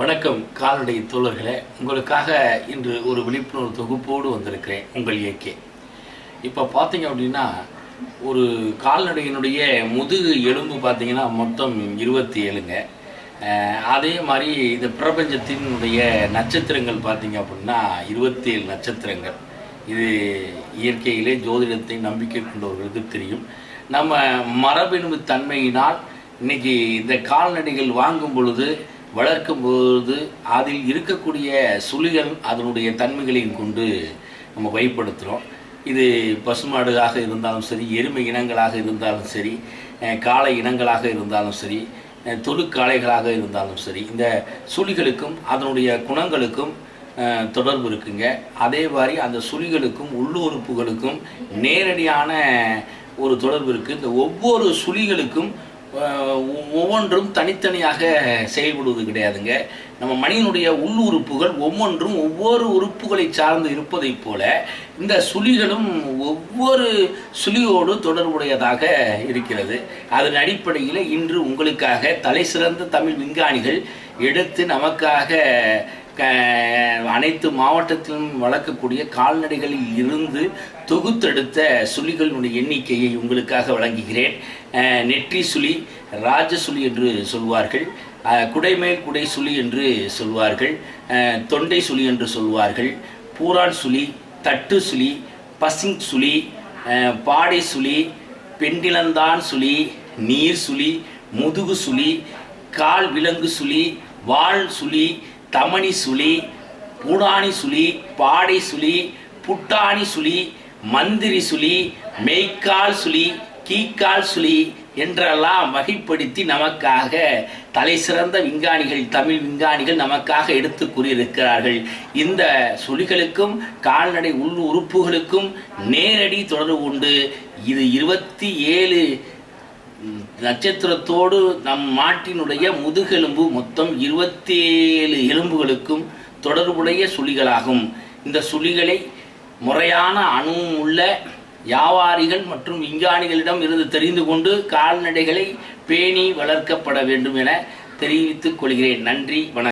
வணக்கம் கால்நடை தோழர்களே. உங்களுக்காக இன்று ஒரு விழிப்புணர்வு தொகுப்போடு வந்திருக்கிறேன் உங்கள் இயக்கே இப்போ பார்த்தீங்க அப்படின்னா ஒரு கால்நடையினுடைய முதுகு எலும்பு பார்த்தீங்கன்னா மொத்தம் இருபத்தி ஏழுங்க அதே மாதிரி இந்த பிரபஞ்சத்தினுடைய நட்சத்திரங்கள் பார்த்தீங்க அப்படின்னா இருபத்தி ஏழு நட்சத்திரங்கள். இது இயற்கையிலே ஜோதிடத்தை நம்பிக்கை கொண்டவர்களுக்கு தெரியும். நம்ம மரபெனும் தன்மையினால் இன்னைக்கு இந்த கால்நடைகள் வாங்கும் பொழுது வளர்க்கும் பொழுது அதில் இருக்கக்கூடிய சுழிகள் அதனுடைய தன்மைகளையும் கொண்டு நம்ம பயப்படுத்துகிறோம் இது பசுமாடுகளாக இருந்தாலும் சரி எருமை இனங்களாக இருந்தாலும் சரி காளை இனங்களாக இருந்தாலும் சரி தொழுக்காளைகளாக இருந்தாலும் சரி இந்த சுழிகளுக்கும் அதனுடைய குணங்களுக்கும் தொடர்பு இருக்குங்க. அதே மாதிரி அந்த சுழிகளுக்கும் உள்ளுறுப்புகளுக்கும் நேரடியான ஒரு தொடர்பு இருக்குது இந்த ஒவ்வொரு சுழிகளுக்கும் ஒவ்வொன்றும் தனித்தனியாக செயல்படுவது கிடையாதுங்க. நம்ம மனிதனுடைய உள்ளுறுப்புகள் ஒவ்வொன்றும் ஒவ்வொரு உறுப்புகளை சார்ந்து இருப்பதைப் போல இந்த சுழிகளும் ஒவ்வொரு சுழியோடு தொடர்புடையதாக இருக்கிறது. அதன் அடிப்படையில் இன்று உங்களுக்காக தலை சிறந்த தமிழ் விஞ்ஞானிகள் எடுத்து நமக்காக அனைத்து மாவட்டத்திலும் வளர்க்கக்கூடிய கால்நடைகளில் இருந்து தொகுத்தெடுத்த சுழிகளினுடைய எண்ணிக்கையை உங்களுக்காக வழங்குகிறேன். நெற்றி சுழி ராஜசுழி என்று சொல்வார்கள். குடைமேல் குடை சுழி என்று சொல்வார்கள். தொண்டை சுழி என்று சொல்வார்கள். பூரான் சுழி தட்டு சுழி பசிங் சுழி பாடை சுழி பெண்டிலந்தான் சுழி நீர் சுழி முதுகு சுழி கால் விலங்கு சுழி வால் சுழி தமணி சுழி பூடானி சுழி பாடை சுழி புட்டாணி சுழி மந்திரி சுழி மெய்க்கால் சுழி கீக்கால் சுழி என்றெல்லாம் வகைப்படுத்தி நமக்காக தலை சிறந்த விஞ்ஞானிகள் தமிழ் விஞ்ஞானிகள் நமக்காக எடுத்து கூறியிருக்கிறார்கள். இந்த சுழிகளுக்கும் கால்நடை உள் உறுப்புகளுக்கும் நேரடி தொடர்பு உண்டு. இது இருபத்தி ஏழு நட்சத்திரத்தோடு நம் மாட்டினுடைய முதுகெலும்பு மொத்தம் இருபத்தி ஏழு எலும்புகளுக்கும் தொடர்புடைய சுழிகளாகும். இந்த சுழிகளை முறையான அணுவும் உள்ள வியாபாரிகள் மற்றும் விஞ்ஞானிகளிடம் இருந்து தெரிந்து கொண்டு கால்நடைகளை பேணி வளர்க்கப்பட வேண்டும் என தெரிவித்துக் கொள்கிறேன். நன்றி வணக்கம்.